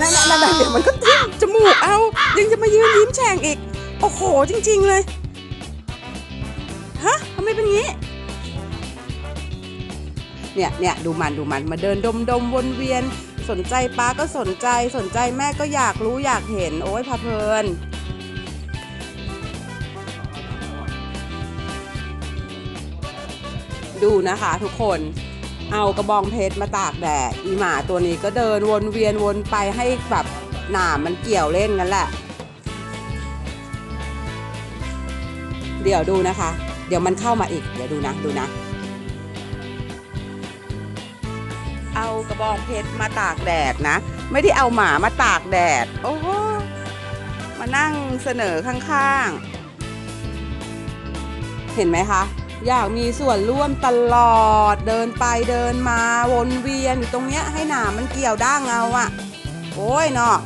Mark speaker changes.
Speaker 1: นั่นนั่นเดี๋ยวมันก็ทิ่มจมูกเอายังจะมายืนยิ้มแฉ่งอีก โอ้โหจริง ๆ เลยฮะทำไมเป็นงี้ เนี่ยเนี่ยดูมันดูมันมาเดินดมดมวนเวียน สนใจป้าก็สนใจสนใจแม่ก็อยากรู้อยากเห็น โอ้ยพาเพลินดูนะคะทุกคน เอากระบองเพชรมาตากแดดอีหมาตัวนี้ก็เดินวนเวียนวนไปให้แบบหนามมันเกี่ยวเล่นกันแหละ เดี๋ยวดูนะคะ เดี๋ยวมันเข้ามาอีก เดี๋ยวดูนะดูนะ เอากระบองเพชรมาตากแดดนะ ไม่ได้เอาหมามาตากแดด โอ้โหมานั่งเสนอข้างๆ เห็นไหมคะ อยากมีส่วนร่วมตลอด เดินไปเดินมาวนเวียนอยู่ตรงเนี้ยให้หนามมันเกี่ยวด้างเอาอะโอ้ยเนาะ